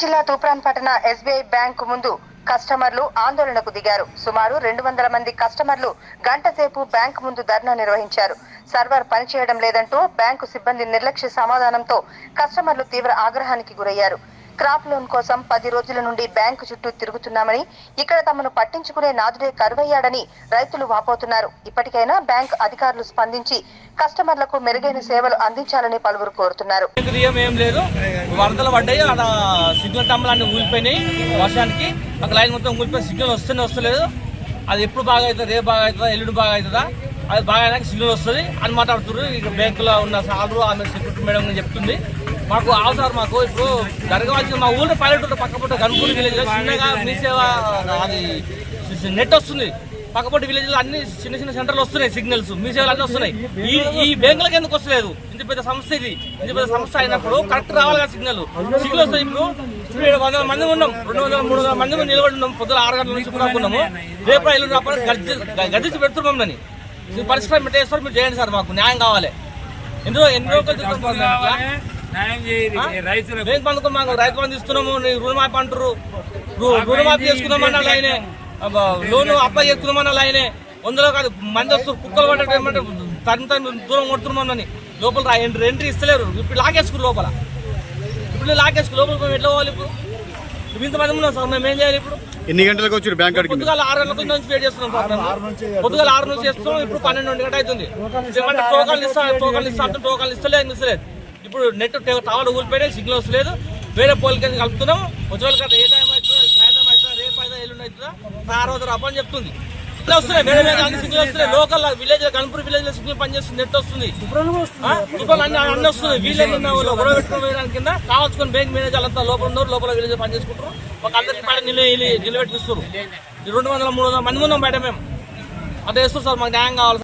జిల్లా తూఫ్రాన్ పట్టణ SBI bank ముందు కస్టమర్లు ఆందోళనకు దిగారు. సుమారు రెండు వందల మంది కస్టమర్లు గంట సేపు బ్యాంకు ముందు ధర్నా నిర్వహించారు. సర్వర్ పనిచేయడం లేదంటూ బ్యాంకు సిబ్బంది నిర్లక్ష్య సమాధానంతో కస్టమర్లు తీవ్ర ఆగ్రహానికి గురయ్యారు. క్రాప్ లోన్ కోసం పది రోజుల నుండి బ్యాంకు చుట్టూ తిరుగుతున్నామని ఇక్కడ తమను పట్టించుకునే నాదుడే కరువయ్యాడని రైతులు వాపోతున్నారు. ఇప్పటికైనా బ్యాంక్ అధికారులు స్పందించి కస్టమర్లకు మెరుగైన సేవలు అందించాలని పలువురు కోరుతున్నారు. ఏం లేదు. వరదలు పడ్డాయి. అక్కడ సిగ్నల్ టంబులు కూలిపోయినాయి ఊలిపోయినాయి వర్షానికి. ఒక లైన్ మొత్తం ఊలిపోయి సిగ్నల్ వస్తూనే వస్తలేదు. అది ఎప్పుడు బాగా అవుతుంది రేపు బాగా అవుతుందా ఎల్లుండి బాగా అవుతుందా అది బాగా అయినాక సిగ్నల్ వస్తుంది అని మాట్లాడుతున్నారు. ఇక బ్యాంకులో ఉన్న సార్లు ఆమె సెక్యూరిటీ మేడం చెప్తుంది. మాకు అవసరం మాకు. ఇప్పుడు జరగవలసిన మా ఊళ్ళో పల్లెటూరు పక్కపొట్టు గన్పూర్ విలేజ్ చిన్నగా మీ సేవ అది నెట్ వస్తుంది. పక్కపొట్టి విలేజ్లో అన్ని చిన్న చిన్న సెంటర్లు వస్తున్నాయి సిగ్నల్స్ మీ సేవలు అన్ని వస్తున్నాయి. ఈ ఈ బ్యాంకులకు ఎందుకు వస్తలేదు? ఇంత పెద్ద సంస్థ ఇది. ఇంత పెద్ద సంస్థ అయినప్పుడు కరెక్ట్ రావాలి కదా సిగ్నల్ సిగ్నల్ వస్తాయి ఇప్పుడు వందల మంది ఉన్నాం. రెండు వందల మూడు వందల మంది నిలబడి ఉన్నాం. పొద్దున ఆరు గంటల నుంచి ఉన్నాము. రేపు ఎల్లుండి రాపడి గర్జి గర్జించి పెడుతున్నాం దాన్ని పరిష్కారం పెట్టేస్తారు మీరు చేయండి సార్ మాకు. న్యాయం కావాలి. ఎన్నో ఎన్ని రోజులు బ్యాంక్ బంధుకు మాకు రైతు బంధు ఇస్తున్నాము రుణమాఫీ అంటారు రుణమాఫీ చేసుకున్నామన్న లైనే. అబ్బా, లోను అప్లై చేసుకున్నామన్న లైనే. వందలో కాదు మంది వస్తారు కుక్కలు పడ్డట్టు ఏమంటే తను తను దూరం కొడుతున్నామని లోపల ఎంట్రీ ఇస్తలేరు. ఇప్పుడు లాగేసుకురు లోపల. ఇప్పుడు లాగేసుకు లోపల మేము ఎట్లా పోవాలి ఇప్పుడు? ఇంతమంది ఉన్నాం సార్ మేము ఏం చేయాలి ఇప్పుడు? ఎన్ని గంటలకు వచ్చారు బ్యాంక్? పొద్దుగాల ఆరు గంటల నుంచి వెయిట్ చేస్తున్నాం పొద్దుగాల ఆరు నుంచి చేస్తున్నాం ఇప్పుడు పన్నెండు గంట అవుతుంది. టోకన్లు ఇస్తా టోకన్లు ఇస్తా అంటే టోకన్లు ఇస్తలేదు ఇస్తలేదు ఇప్పుడు నెట్ టవర్ ఊరిపోయినాయి సిగ్నల్ వస్తలేదు. వేరే పోలికలు కలుపుతున్నాం. వచ్చే వాళ్ళకి ఏ టైం అవుతుందో సాయంత్రం అవుతుందా రేపు అవుతుందా ఎల్లుండి అవుతుందా ఆ రోజు రాప అని చెప్తుంది. ఇట్లా వస్తున్నాయి వేరే వేరే అన్ని సిగ్నల్ వస్తున్నాయి లోకల్ విలేజ్ కనుపూర్ విలేజ్లో సిగ్నల్ పనిచేస్తుంది నెట్ వస్తుంది? తుఫాన్ అన్ని అన్ని వస్తుంది. విలేజ్ ఉన్న వాళ్ళు గొడవ పెట్టుకుని వేయడానికి కింద కావాల్సుకొని బ్యాంక్ మేనేజర్ అంతా లోపల ఉన్నారు లోపల విలేజ్ పని చేసుకుంటారు ఒక అందరికి నిల నిలబెట్టిస్తారు రెండు వందల మూడు వందల మంది ఉన్నాం బయట మేము. అదే వేస్తారు సార్ మాకు న్యాయం కావాలి